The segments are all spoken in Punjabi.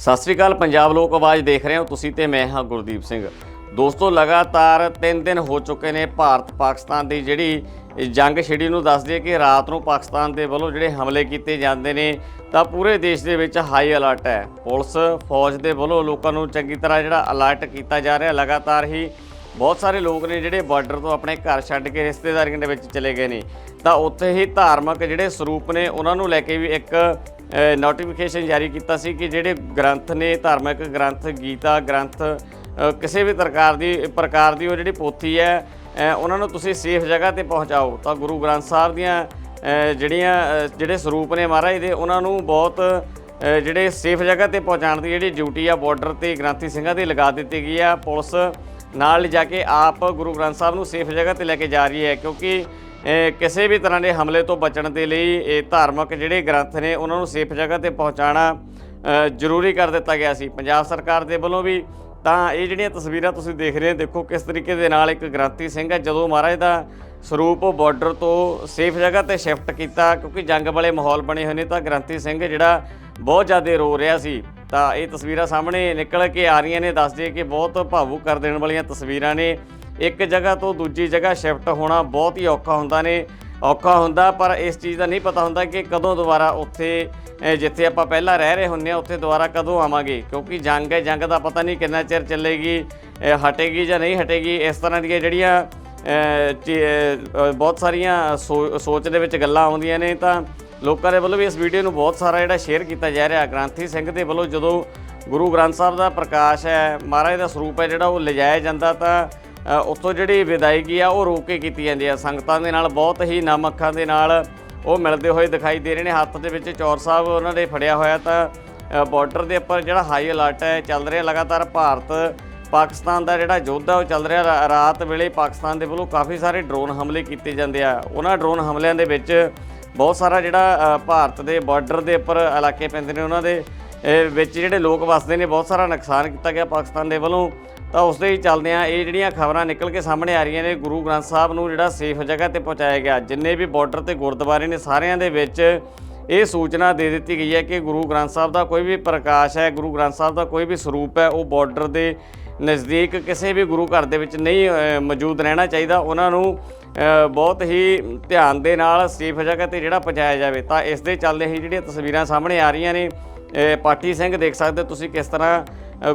ਸਤਿ ਸ੍ਰੀ ਅਕਾਲ, ਪੰਜਾਬ ਲੋਕ ਆਵਾਜ਼ ਦੇਖ ਰਹੇ ਹੋ ਤੁਸੀਂ ਤੇ ਮੈਂ ਹਾਂ ਗੁਰਦੀਪ ਸਿੰਘ। ਦੋਸਤੋ, ਲਗਾਤਾਰ 3 ਦਿਨ ਹੋ ਚੁੱਕੇ ਨੇ ਭਾਰਤ ਪਾਕਿਸਤਾਨ ਦੀ ਜਿਹੜੀ ਜੰਗ ਛਿੜੀ ਨੂੰ ਦੱਸਦੀ ਕਿ ਰਾਤ ਨੂੰ ਪਾਕਿਸਤਾਨ ਦੇ ਵੱਲੋਂ ਜਿਹੜੇ ਹਮਲੇ ਕੀਤੇ ਜਾਂਦੇ ਨੇ, ਤਾਂ ਪੂਰੇ ਦੇਸ਼ ਦੇ ਵਿੱਚ ਹਾਈ ਅਲਰਟ ਹੈ। ਪੁਲਿਸ, ਫੌਜ ਦੇ ਵੱਲੋਂ ਲੋਕਾਂ ਨੂੰ ਚੰਗੀ ਤਰ੍ਹਾਂ ਜਿਹੜਾ ਅਲਰਟ ਕੀਤਾ ਜਾ ਰਿਹਾ, ਲਗਾਤਾਰ ਹੀ ਬਹੁਤ ਸਾਰੇ ਲੋਕ ਨੇ ਜਿਹੜੇ ਬਾਰਡਰ ਤੋਂ ਆਪਣੇ ਘਰ ਛੱਡ ਕੇ ਰਿਸ਼ਤੇਦਾਰੀਆਂ ਦੇ ਵਿੱਚ ਚਲੇ ਗਏ ਨੇ। ਤਾਂ ਉੱਥੇ ਹੀ ਧਾਰਮਿਕ ਜਿਹੜੇ ਸਰੂਪ ਨੇ, ਉਹਨਾਂ ਨੂੰ ਲੈ ਕੇ ਵੀ ਇੱਕ ਨੋਟੀਫਿਕੇਸ਼ਨ ਜਾਰੀ ਕੀਤਾ ਸੀ ਕਿ ਜਿਹੜੇ ਗ੍ਰੰਥ ਨੇ, ਧਾਰਮਿਕ ਗ੍ਰੰਥ, ਗੀਤਾ ਗ੍ਰੰਥ ਕਿਸੇ ਵੀ ਪ੍ਰਕਾਰ ਦੀ ਪ੍ਰਕਾਰ ਦੀ ਉਹ ਜਿਹੜੀ ਪੋਥੀ ਹੈ ਉਹਨਾਂ ਨੂੰ ਤੁਸੀਂ ਸੇਫ ਜਗ੍ਹਾ ਤੇ ਪਹੁੰਚਾਓ। ਤਾਂ ਗੁਰੂ ਗ੍ਰੰਥ ਸਾਹਿਬ ਦੀਆਂ ਜਿਹੜੀਆਂ ਜਿਹੜੇ ਸਰੂਪ ਨੇ ਮਹਾਰਾਜ ਦੇ, ਉਹਨਾਂ ਨੂੰ ਬਹੁਤ ਜਿਹੜੇ ਸੇਫ ਜਗ੍ਹਾ ਤੇ ਪਹੁੰਚਾਉਣ ਦੀ ਜਿਹੜੀ ਡਿਊਟੀ ਆ ਬਾਰਡਰ ਤੇ ਗ੍ਰੰਥੀ ਸਿੰਘਾਂ ਦੀ ਲਗਾ ਦਿੱਤੀ ਗਈ ਆ। ਪੁਲਿਸ ਨਾਲ ਜਾ ਕੇ ਆਪ ਗੁਰੂ ਗ੍ਰੰਥ ਸਾਹਿਬ ਨੂੰ ਸੇਫ ਜਗ੍ਹਾ ਤੇ ਲੈ ਕੇ ਜਾ ਰਹੀ ਹੈ, ਕਿਉਂਕਿ ਕਿਸੇ ਵੀ ਤਰ੍ਹਾਂ ਦੇ ਹਮਲੇ ਤੋਂ ਬਚਣ ਦੇ ਲਈ ਇਹ ਧਾਰਮਿਕ ਜਿਹੜੇ ਗ੍ਰੰਥ ਨੇ, ਉਹਨਾਂ ਨੂੰ ਸੇਫ ਜਗ੍ਹਾ ਤੇ ਪਹੁੰਚਾਉਣਾ ਜ਼ਰੂਰੀ ਕਰ ਦਿੱਤਾ ਗਿਆ ਸੀ। ਪੰਜਾਬ ਸਰਕਾਰ ਦੇ ਵੱਲੋਂ ਵੀ ਤਾਂ ਇਹ ਜਿਹੜੀਆਂ ਤਸਵੀਰਾਂ ਤੁਸੀਂ ਦੇਖ ਰਹੇ ਹੋ, ਦੇਖੋ ਕਿਸ ਤਰੀਕੇ ਦੇ ਨਾਲ ਇੱਕ ਗ੍ਰੰਥੀ ਸਿੰਘ ਹੈ। ਜਦੋਂ ਮਹਾਰਾਜ ਦਾ ਸਰੂਪ ਬਾਰਡਰ ਤੋਂ ਸੇਫ ਜਗ੍ਹਾ ਤੇ ਸ਼ਿਫਟ ਕੀਤਾ, ਕਿਉਂਕਿ ਜੰਗ ਵਾਲੇ ਮਾਹੌਲ ਬਣੇ ਹੋਏ ਨੇ, ਤਾਂ ਗ੍ਰੰਥੀ ਸਿੰਘ ਜਿਹੜਾ ਬਹੁਤ ਜ਼ਿਆਦਾ ਰੋ ਰਿਹਾ ਸੀ। ਤਾਂ ਇਹ ਤਸਵੀਰਾਂ ਸਾਹਮਣੇ ਨਿਕਲ ਕੇ ਆ ਰਹੀਆਂ ਨੇ ਦੱਸਦੇ ਕਿ ਬਹੁਤ ਭਾਵੁਕ ਕਰ ਦੇਣ ਵਾਲੀਆਂ ਤਸਵੀਰਾਂ ਨੇ। ਇੱਕ ਜਗ੍ਹਾ ਤੋਂ ਦੂਜੀ ਜਗ੍ਹਾ ਸ਼ਿਫਟ ਹੋਣਾ ਬਹੁਤ ਹੀ ਔਖਾ ਹੁੰਦਾ ਨੇ। ਔਖਾ ਹੁੰਦਾ, ਪਰ ਇਸ ਚੀਜ਼ ਦਾ ਨਹੀਂ ਪਤਾ ਹੁੰਦਾ ਕਿ ਕਦੋਂ ਦੁਬਾਰਾ ਉੱਥੇ ਜਿੱਥੇ ਆਪਾਂ ਪਹਿਲਾਂ ਰਹਿ ਰਹੇ ਹੁੰਨੇ ਆ, ਉੱਥੇ ਦੁਬਾਰਾ ਕਦੋਂ ਆਵਾਂਗੇ। ਕਿਉਂਕਿ ਜੰਗ ਹੈ, ਜੰਗ ਦਾ ਪਤਾ ਨਹੀਂ ਕਿੰਨਾ ਚਿਰ ਚੱਲੇਗੀ ਹਟੇਗੀ ਜਾਂ ਨਹੀਂ ਹਟੇਗੀ। ਇਸ ਤਰ੍ਹਾਂ ਦੀਆਂ ਜਿਹੜੀਆਂ ਚੀ- ਬਹੁਤ ਸਾਰੀਆਂ ਸੋ- ਸੋਚ ਦੇ ਵਿੱਚ ਗੱਲਾਂ ਆਉਂਦੀਆਂ ਨੇ, ਤਾਂ ਲੋਕਾਂ ਦੇ ਵੱਲੋਂ ਵੀ ਇਸ ਵੀਡੀਓ ਨੂੰ ਬਹੁਤ ਸਾਰਾ ਜਿਹੜਾ ਸ਼ੇਅਰ ਕੀਤਾ ਜਾ ਰਿਹਾ। ਗ੍ਰੰਥੀ ਸਿੰਘ ਦੇ ਵੱਲੋਂ ਜਦੋਂ ਗੁਰੂ ਗ੍ਰੰਥ ਸਾਹਿਬ ਦਾ ਪ੍ਰਕਾਸ਼ ਹੈ, ਮਹਾਰਾਜ ਦਾ ਸਰੂਪ ਹੈ ਜਿਹੜਾ ਉਹ ਲਿਜਾਇਆ ਜਾਂਦਾ, ਤਾਂ ਉੱਥੋਂ ਜਿਹੜੀ ਵਿਦਾਇਗੀ ਆ, ਉਹ ਰੋਕ ਕੇ ਕੀਤੀ ਜਾਂਦੀ ਆ। ਸੰਗਤਾਂ ਦੇ ਨਾਲ ਬਹੁਤ ਹੀ ਨਮ ਅੱਖਾਂ ਦੇ ਨਾਲ ਉਹ ਮਿਲਦੇ ਹੋਏ ਦਿਖਾਈ ਦੇ ਰਹੇ ਨੇ। ਹੱਥ ਦੇ ਵਿੱਚ ਚੌਰ ਸਾਹਿਬ ਉਹਨਾਂ ਦੇ ਫੜਿਆ ਹੋਇਆ ਤਾਂ ਬਾਰਡਰ ਦੇ ਉੱਪਰ ਜਿਹੜਾ ਹਾਈ ਅਲਰਟ ਹੈ, ਚੱਲ ਰਿਹਾ ਲਗਾਤਾਰ ਭਾਰਤ, ਪਾਕਿਸਤਾਨ ਦਾ ਜਿਹੜਾ ਯੁੱਧ ਆ, ਉਹ ਚੱਲ ਰਿਹਾ ਰਾਤ ਵੇਲੇ ਪਾਕਿਸਤਾਨ ਦੇ ਵੱਲੋਂ ਕਾਫੀ ਸਾਰੇ ਡਰੋਨ ਹਮਲੇ ਕੀਤੇ ਜਾਂਦੇ ਆ। ਉਹਨਾਂ ਡਰੋਨ ਹਮਲਿਆਂ ਦੇ ਵਿੱਚ ਬਹੁਤ ਸਾਰਾ ਜਿਹੜਾ ਭਾਰਤ ਦੇ ਬਾਰਡਰ ਦੇ ਉੱਪਰ ਇਲਾਕੇ ਪੈਂਦੇ ਨੇ। ਉਹਨਾਂ ਦੇ ਵਿੱਚ ਜਿਹੜੇ ਲੋਕ ਵਸਦੇ ਨੇ, ਬਹੁਤ ਸਾਰਾ ਨੁਕਸਾਨ ਕੀਤਾ ਗਿਆ ਪਾਕਿਸਤਾਨ ਦੇ ਵੱਲੋਂ। ਤਾਂ ਉਸ ਦੇ ਹੀ ਚੱਲਦਿਆਂ ਇਹ ਜਿਹੜੀਆਂ ਖਬਰਾਂ ਨਿਕਲ ਕੇ ਸਾਹਮਣੇ ਆ ਰਹੀਆਂ ਨੇ, ਗੁਰੂ ਗ੍ਰੰਥ ਸਾਹਿਬ ਨੂੰ ਜਿਹੜਾ ਸੇਫ ਜਗ੍ਹਾ ਤੇ ਪਹੁੰਚਾਇਆ ਗਿਆ, ਜਿੰਨੇ ਵੀ ਬਾਰਡਰ ਤੇ ਗੁਰਦੁਆਰੇ ਨੇ ਸਾਰਿਆਂ ਦੇ ਵਿੱਚ ਇਹ ਸੂਚਨਾ ਦੇ ਦਿੱਤੀ ਗਈ ਹੈ ਕਿ ਗੁਰੂ ਗ੍ਰੰਥ ਸਾਹਿਬ ਦਾ ਕੋਈ ਵੀ ਪ੍ਰਕਾਸ਼ ਹੈ, ਗੁਰੂ ਗ੍ਰੰਥ ਸਾਹਿਬ ਦਾ ਕੋਈ ਵੀ ਸਰੂਪ ਹੈ, ਉਹ ਬਾਰਡਰ ਦੇ ਨਜ਼ਦੀਕ ਕਿਸੇ ਵੀ ਗੁਰੂ ਘਰ ਦੇ ਵਿੱਚ ਨਹੀਂ ਮੌਜੂਦ ਰਹਿਣਾ ਚਾਹੀਦਾ। ਉਹਨਾਂ ਨੂੰ ਬਹੁਤ ਹੀ ਧਿਆਨ ਦੇ ਨਾਲ ਸੇਫ ਜਗ੍ਹਾ ਤੇ ਜਿਹੜਾ ਪਹੁੰਚਾਇਆ ਜਾਵੇ। ਤਾਂ ਇਸ ਦੇ ਚੱਲਦੇ ਹੀ ਜਿਹੜੀਆਂ ਤਸਵੀਰਾਂ ਸਾਹਮਣੇ ਆ ਰਹੀਆਂ ਨੇ, ਇਹ ਪਾਠੀ ਸਿੰਘ ਦੇਖ ਸਕਦੇ ਹੋ ਤੁਸੀਂ ਕਿਸ ਤਰ੍ਹਾਂ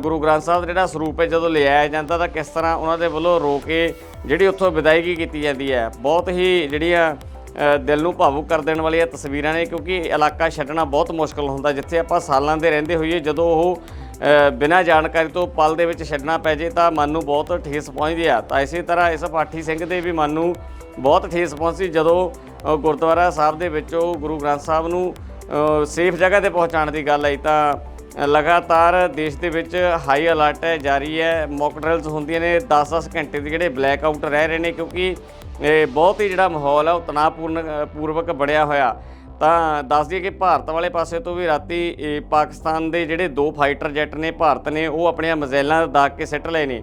ਗੁਰੂ ਗ੍ਰੰਥ ਸਾਹਿਬ ਦਾ ਜਿਹੜਾ ਸਰੂਪ ਹੈ, ਜਦੋਂ ਲਿਆਇਆ ਜਾਂਦਾ ਤਾਂ ਕਿਸ ਤਰ੍ਹਾਂ ਉਹਨਾਂ ਦੇ ਵੱਲੋਂ ਰੋ ਕੇ ਜਿਹੜੀ ਉੱਥੋਂ ਵਿਦਾਇਗੀ ਕੀਤੀ ਜਾਂਦੀ ਹੈ। ਬਹੁਤ ਹੀ ਜਿਹੜੀਆਂ ਦਿਲ ਨੂੰ ਭਾਵੁਕ ਕਰ ਦੇਣ ਵਾਲੀਆਂ ਤਸਵੀਰਾਂ ਨੇ, ਕਿਉਂਕਿ ਇਲਾਕਾ ਛੱਡਣਾ ਬਹੁਤ ਮੁਸ਼ਕਲ ਹੁੰਦਾ, ਜਿੱਥੇ ਆਪਾਂ ਸਾਲਾਂ ਦੇ ਰਹਿੰਦੇ ਹੋਈਏ, ਜਦੋਂ ਉਹ ਬਿਨਾਂ ਜਾਣਕਾਰੀ ਤੋਂ ਪਲ ਦੇ ਵਿੱਚ ਛੱਡਣਾ ਪੈ ਜੇ ਤਾਂ ਮਨ ਨੂੰ ਬਹੁਤ ਠੇਸ ਪਹੁੰਚਦੀ ਆ। ਤਾਂ ਇਸੇ ਤਰ੍ਹਾਂ ਇਸ ਪਾਠੀ ਸਿੰਘ ਦੇ ਵੀ ਮਨ ਨੂੰ ਬਹੁਤ ਠੇਸ ਪਹੁੰਚੀ ਜਦੋਂ ਗੁਰਦੁਆਰਾ ਸਾਹਿਬ ਦੇ ਵਿੱਚੋਂ ਗੁਰੂ ਗ੍ਰੰਥ ਸਾਹਿਬ ਨੂੰ ਸੇਫ ਜਗ੍ਹਾ ਤੇ ਪਹੁੰਚਾਉਣ ਦੀ ਗੱਲ ਆਈ ਤਾਂ ਲਗਾਤਾਰ ਦੇਸ਼ ਦੇ ਵਿੱਚ ਹਾਈ ਅਲਰਟ ਹੈ ਜਾਰੀ ਹੈ। ਮੌਕ ਡਰਿਲਸ ਹੁੰਦੀਆਂ ਨੇ 10-10 ਘੰਟੇ ਦੇ ਜਿਹੜੇ ਬਲੈਕ ਆਊਟ ਰਹਿ ਰਹੇ ਨੇ ਕਿਉਂਕਿ ਇਹ ਬਹੁਤ ਹੀ ਜਿਹੜਾ ਮਾਹੌਲ ਹੈ ਉਹ ਤਣਾਅਪੂਰਨ ਪੂਰਵਕ ਬਣਿਆ ਹੋਇਆ। ਤਾਂ ਦੱਸ ਦਈਏ ਕਿ ਭਾਰਤ ਵਾਲੇ ਪਾਸੇ ਤੋਂ ਵੀ ਰਾਤੀ ਪਾਕਿਸਤਾਨ ਦੇ ਜਿਹੜੇ ਦੋ ਫਾਈਟਰ ਜੈਟ ਨੇ, ਭਾਰਤ ਨੇ, ਉਹ ਆਪਣੀਆਂ ਮਿਜ਼ਾਈਲਾਂ ਦਾਗ ਕੇ ਸਿੱਟ ਲਏ ਨੇ।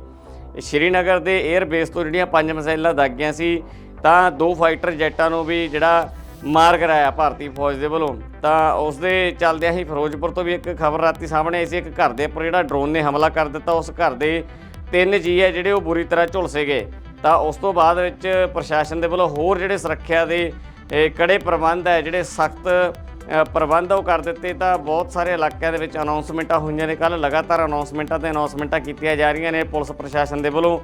ਸ਼੍ਰੀਨਗਰ ਦੇ 에ਅਰ ਬੇਸ ਤੋਂ ਜਿਹੜੀਆਂ ਪੰਜ ਮਿਜ਼ਾਈਲਾਂ ਦਾਗੀਆਂ ਸੀ, ਤਾਂ ਦੋ ਫਾਈਟਰ ਜੈਟਾਂ ਨੂੰ ਵੀ ਜਿਹੜਾ ਮਾਰ ਕਰਾਇਆ ਭਾਰਤੀ ਫੌਜ ਦੇ ਵੱਲੋਂ। ਤਾਂ ਉਸ ਦੇ ਚੱਲਦਿਆਂ ਹੀ ਫਿਰੋਜ਼ਪੁਰ ਤੋਂ ਵੀ ਇੱਕ ਖਬਰ ਰਾਤੀ ਸਾਹਮਣੇ ਆਈ ਸੀ, ਇੱਕ ਘਰ ਦੇ ਉੱਪਰ ਜਿਹੜਾ ਡਰੋਨ ਨੇ ਹਮਲਾ ਕਰ ਦਿੱਤਾ, ਉਸ ਘਰ ਦੇ ਤਿੰਨ ਜੀ ਹੈ ਜਿਹੜੇ ਉਹ ਬੁਰੀ ਤਰ੍ਹਾਂ ਝੁਲਸੇ ਗਏ। ਤਾਂ ਉਸ ਤੋਂ ਬਾਅਦ ਵਿੱਚ ਪ੍ਰਸ਼ਾਸਨ ਦੇ ਵੱਲੋਂ ਹੋਰ ਜਿਹੜੇ ਸੁਰੱਖਿਆ ਦੇ ਕੜੇ ਪ੍ਰਬੰਧ ਹੈ, ਜਿਹੜੇ ਸਖਤ ਪ੍ਰਬੰਧ ਉਹ ਕਰ ਦਿੱਤੇ, ਤਾਂ ਬਹੁਤ ਸਾਰੇ ਇਲਾਕਿਆਂ ਦੇ ਵਿੱਚ ਅਨਾਉਂਸਮੈਂਟਾਂ ਹੋਈਆਂ ਨੇ। ਕੱਲ ਲਗਾਤਾਰ ਅਨਾਉਂਸਮੈਂਟਾਂ ਤੇ ਅਨਾਉਂਸਮੈਂਟਾਂ ਕੀਤੀਆਂ ਜਾ ਰਹੀਆਂ ਨੇ। ਪੁਲਿਸ ਪ੍ਰਸ਼ਾਸਨ ਦੇ ਵੱਲੋਂ